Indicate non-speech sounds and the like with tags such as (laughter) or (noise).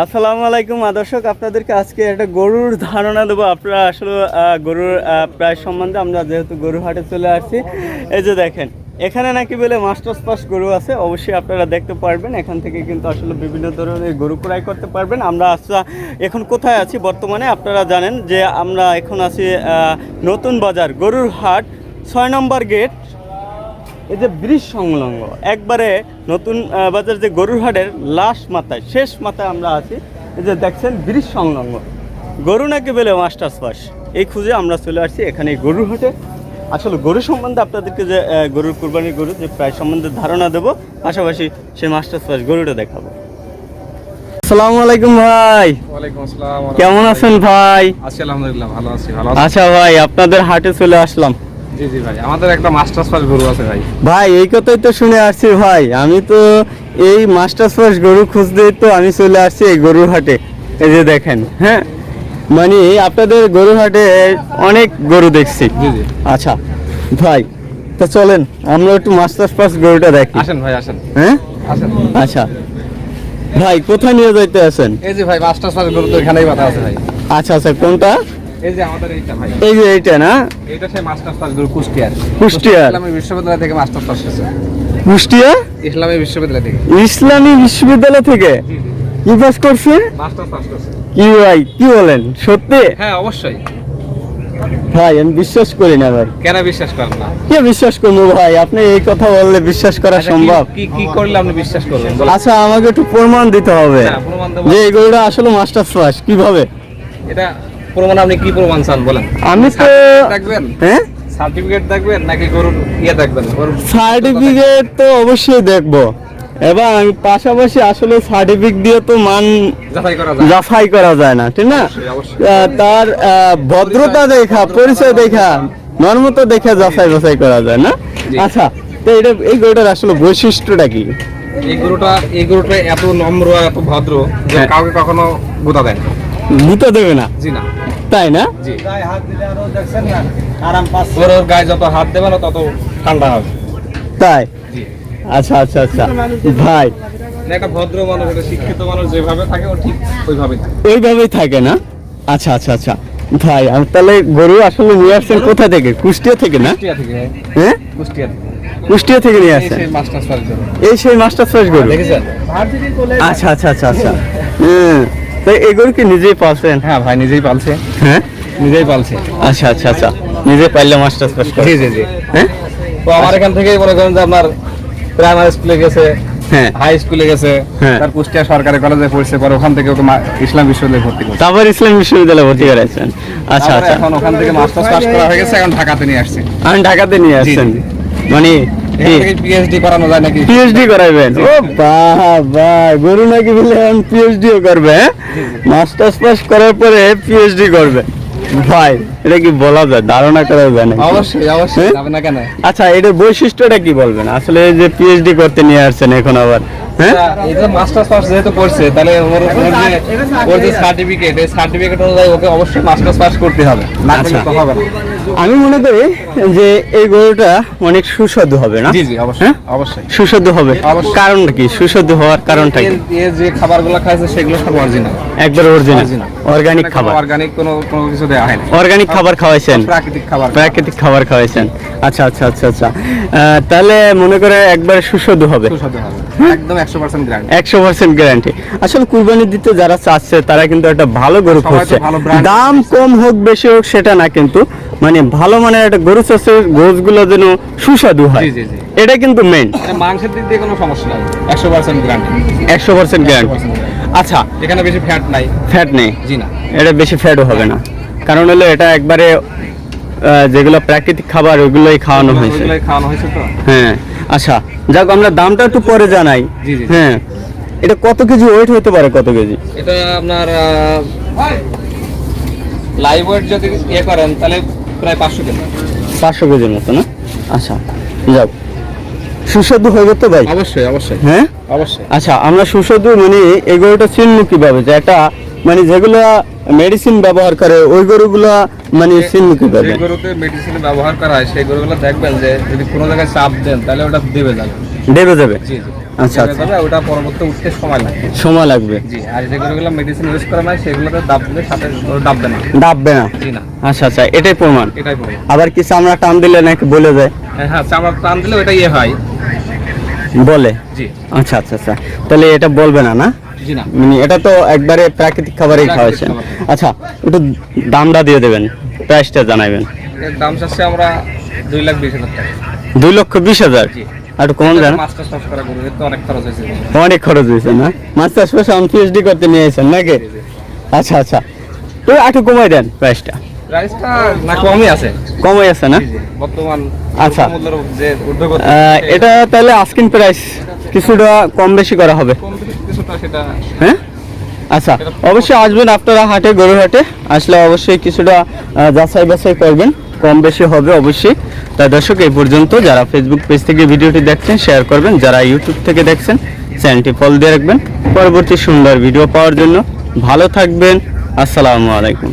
আসসালামু আলাইকুম। আদর্শক আপনাদেরকে আজকে একটা গরুর ধারণা দেবো। আপনারা আসলে গরুর প্রায় সম্বন্ধে আমরা যেহেতু গরু হাটে চলে আসছি, এই যে দেখেন, এখানে নাকি বলে মাস্টার্স পাস গরু আছে, অবশ্যই আপনারা দেখতে পারবেন। এখান থেকে কিন্তু আসলে বিভিন্ন ধরনের গরু ক্রয় করতে পারবেন। আমরা আচ্ছা এখন কোথায় আছি বর্তমানে? আপনারা জানেন যে আমরা এখন আছি নতুন বাজার গরুর হাট ছয় নম্বর গেট এই যে ব্রিজ সংলগ্ন একবারে নতুন বাজার যে গরুর হাটের লাস্ট মাথায় শেষ মাথায় আমরা আছি। এই যে দেখছেন ব্রিজ সংলগ্ন। গরু নাকি বলে মাস্টার্স পাস। এই খুঁজে আমরা চলে আসছি এখানে এই গরুর হাটে। আসলে গরু সম্বন্ধে আপনাদেরকে যে গরুর কুরবানির গরু যে প্রায় সম্বন্ধে ধারণা দেবো পাশাপাশি সেই মাস্টার্স পাস গরুটা দেখাবো। আসসালামু আলাইকুম ভাই। কেমন আছেন ভাই? আছি আলহামদুলিল্লাহ ভালো আছি ভালো আচ্ছা ভাই আপনাদের হাটে চলে আসলাম। জি জি ভাই আমাদের একটা মাস্টার্স পাস গরু আছে ভাই। ভাই এই কথাই তো শুনে আসছি ভাই আমি তো এই মাস্টার ফার্স্ট গরু খুঁজতেই তো আমি চলে আসছি এই গরুর হাটে। এই যে দেখেন হ্যাঁ? মানে আপনাদের গরুর হাটে অনেক গরু দেখছি। আচ্ছা ভাই তো চলেন আমরা একটু মাস্টার ফার্স্ট গরুটা দেখি। আসেন ভাই আসেন। হ্যাঁ? আচ্ছা। ভাই কোথায় নিয়ে যাইতে আছেন? এই যে ভাই মাস্টার্স পাস গরু তো এখানেই বাধা আছে ভাই। আচ্ছা আচ্ছা কোনটা? এই যে আমাদের এইটা ভাই। এই যে এইটা না? এটা সেই মাস্টার্স পাস কুষ্টিয়ার। কুষ্টিয়ার। ইসলামী বিশ্ববিদ্যালয় থেকে মাস্টার্স পাস কুষ্টিয়া? ইসলামী বিশ্ববিদ্যালয় থেকে। ইসলামী বিশ্ববিদ্যালয় থেকে? কি পাস করছে মাস্টার্স পাস করছে। কি ভাই কি বলেন? সত্যি? হ্যাঁ অবশ্যই। ভাই আমি বিশ্বাস করি না ভাই। কেন বিশ্বাস করেন না? কে বিশ্বাস করব ভাই? আপনি এই কথা বললে বিশ্বাস করা আচ্ছা, সম্ভব। কি কি করলে আপনি বিশ্বাস করবেন? আচ্ছা আমাকে একটু প্রমাণ দিতে হবে। হ্যাঁ। যে এগুলো আসলে মাস্টার ফ্লাস কীভাবে? এটা প্রমাণ আপনি কি প্রমাণ চান বলেন? আমি তো হ্যাঁ? সার্টিফিকেট দেখবেন নাকি গরুর ইয়ে দেখবেন? সার্টিফিকেট তো অবশ্যই দেখব। এবং আমি পাশাপাশি আসলে সার্টিফিকেট দিয়ে তো মান যাচাই করা যায়। জাফাই করা যায় না ঠিক না? তার ভদ্রতা দেখা পরিচয় দেখা। নর্মতা দেখে যাচাই বাছাই করা যায় না? আচ্ছা তো এটা এই গরুটার আসলে বৈশিষ্ট্যটা কি? এই গরুটা এই গরুটা এত নম্র এত ভদ্র যে হ্যাঁ। কাউকে কখনো গুতা দেয় না। গুঁতো দেবে না? জি না। তাই না? গায়ে যত হাত দেবে না তত ঠান্ডা হবে। তাই? আচ্ছা আচ্ছা আচ্ছা। ভাই। না, একটা ভদ্র মানুষ একটা শিক্ষিত মানুষ যেভাবে থাকে ও ঠিক ওইভাবে থাকে। ওইভাবেই থাকে না? আচ্ছা আচ্ছা আচ্ছা। ভাই আমি তাহলে গরু আসলে নিয়ে আসছেন কোথা থেকে? কুষ্টিয়া থেকে না? কুষ্টিয়া থেকে হ্যাঁ? কুষ্টিয়া থেকে। কুষ্টিয়া থেকে নিয়ে এই আসছেন? এই সেই মাস্টার গরু? আচ্ছা আচ্ছা আচ্ছা আচ্ছা। (laughs) হ্যাঁ। তো এই গরু কি নিজেই পালছেন? হ্যাঁ ভাই নিজেই পালছে। হ্যাঁ? নিজেই পালছে। আচ্ছা আচ্ছা আচ্ছা। নিজে পাইলে মাস্টার ফ্রেশ জি জি জি। হ্যাঁ? তো আমার এখান থেকেই মনে করেন যে আপনার প্রাইমারি স্কুলে গেছে হ্যাঁ। হাই স্কুলে গেছে হ্যাঁ। তার কুষ্টিয়া সরকারি কলেজে পড়ছে পরে ওখান থেকে ওকে ইসলাম বিশ্ববিদ্যালয়ে ভর্তি করছে। তারপর ইসলাম বিশ্ববিদ্যালয়ে ভর্তি করাইছেন আচ্ছা আচ্ছা। এখন ওখান থেকে মাস্টার্স পাস করা হয়ে গেছে এখন ঢাকাতে নিয়ে আসছে। আমি ঢাকাতে নিয়ে আসছেন? মানে পিএইচডি করানো যায় নাকি? পিএইচডি করাইবেন? ও বাহ বাহ গরু নাকি বলে এখন পিএইচডিও করবে মাস্টার্স পাস করার পরে পিএইচডি করবে। ভাই এটা কি বলা যায়? ধারণা করা যায় না অবশ্যই অবশ্যই। হ্যাঁ? না কেন? আচ্ছা এটার বৈশিষ্ট্যটা কি বলবেন? আসলে এই যে পিএইচডি করতে নিয়ে আসছেন এখন আবার হ্যাঁ? এটা মাস্টার্স পাস যেহেতু করছে তাহলে ওর ওর যে সার্টিফিকেট এই সার্টিফিকেট অনুযায়ী ওকে অবশ্যই মাস্টার্স পাস করতে হবে। না করলে আচ্ছা। হবে না। আমি মনে করি যে এই গরুটা অনেক সুস্বাদু হবে না? জি জি অবশ্যই হ্যাঁ? অবশ্যই। সুস্বাদু হবে। কারণটা কি? সুস্বাদু হওয়ার কারণটা কি? এর- এর যে খাবারগুলো খাইছে সেগুলো সব অরিজিনাল একবার অরিজিনাল অর্গানিক খাবার। অর্গানিক কোনো কোনো কিছু দেওয়া হয় না অর্গানিক খাবার খাওয়াইছেন? প্রাকৃতিক খাবার। প্রাকৃতিক খাবার খাওয়াইছেন। আচ্ছা আচ্ছা আচ্ছা আচ্ছা। আহ, তাহলে মনে করে একবার সুস্বাদু হবে। সুস্বাদু হবে। একদম গ্যারান্টি আসলে কুরবানি দিতে যারা চাচ্ছে তারা কিন্তু একটা ভালো গরু খুঁজছে। দাম কম হোক বেশি হোক সেটা না কিন্তু মানে ভালো মানের একটা গরু চাচ্ছে গোছগুলো যেন সুস্বাদু হয়। এটা কিন্তু মেইন মানে মাংসের দিক দিয়ে কোনো সমস্যা নাই। একশো পার্সেন্ট গ্রান্ড একশো পার্সেন্ট গ্যারান্টি আচ্ছা এখানে বেশি ফ্যাট নাই। ফ্যাট নেই। জি না। এটা বেশি ফ্যাটও হবে না। কারণ হলো এটা একবারে যেগুলো প্রাকৃতিক খাবার ওইগুলোই খাওয়ানো হয়েছে। খাওয়ানো হয়েছে তো। হ্যাঁ। আচ্ছা যাক আমরা দামটা একটু পরে জানাই। হ্যাঁ। এটা কত কেজি? ওয়েট হতে পারে কত কেজি? এটা আপনার লাইভ ওয়েট যদি ইয়ে করেন তাহলে প্রায় পাঁচশো কেজি। পাঁচশো কেজির মতো না? আচ্ছা যাও। সুস্বাদু হবে তো ভাই? অবশ্যই অবশ্যই। হ্যাঁ? অবশ্যই। আচ্ছা আমরা সুস্বাদু মানে এই গরুটা চিনব কীভাবে? যে একটা মানে যেগুলো মেডিসিন ব্যবহার করে ওই গরুগুলো মানে চিনব কীভাবে? যে গরুতে মেডিসিন ব্যবহার করা হয় সেই গরুগুলো দেখবেন যে যদি কোনো জায়গায় চাপ দেন তাহলে ওটা দেবে যাবে ডেবে যাবে আচ্ছা, আচ্ছা। ওটা পরবর্তী উঠতে সময় লাগে সময় লাগবে। জি আর যে গরুগুলো মেডিসিন ইউজ করে না সেগুলোতে ডাব দিলে সাথে ডাববে না। ডাববে না? জি না। আচ্ছা আচ্ছা এটাই প্রমাণ। এটাই বলব আবার কি চামড়া টান দিলে নাকি বলে যায়? হ্যাঁ চামড়া টান দিলে ওটা ইয়ে হয়। বলে? জি। আচ্ছা আচ্ছা আচ্ছা। তাহলে এটা বলবে না না? জি না। মানে এটা তো একবারে প্রাকৃতিক খাবারই খাওয়াইছেন। আচ্ছা একটু দামটা দিয়ে দেবেন প্রাইসটা জানাবেন দাম চাচ্ছে আমরা দুই লাখ বিশ হাজার টাকা। দুই লক্ষ বিশ হাজার? জি। একটু কম চাষ করা তো অনেক খরচ হয়েছে। অনেক খরচ হয়েছে না? মাস্টার স্পেশাল পিএইচডি করতে নিয়ে এসেছেন নাকি? আচ্ছা আচ্ছা। তো একটু কমাই দেন প্রাইসটা কমই আছে। কমাই আছে না। বর্তমান আচ্ছা। এটা তাহলে আস্কিন প্রাইস কিছুটা কম বেশি করা হবে? হ্যাঁ? আচ্ছা অবশ্যই আসবেন আপনারা হাটে গরু হাটে। আসলে অবশ্যই কিছুটা যাচাই বাছাই করবেন। কম বেশি হবে অবশ্যই। তা দর্শক, এই পর্যন্ত যারা ফেসবুক পেজ থেকে ভিডিওটি দেখছেন শেয়ার করবেন। যারা ইউটিউব থেকে দেখছেন চ্যানেলটি ফলো দিয়ে রাখবেন। পরবর্তী সুন্দর ভিডিও পাওয়ার জন্য ভালো থাকবেন। আসসালামু আলাইকুম।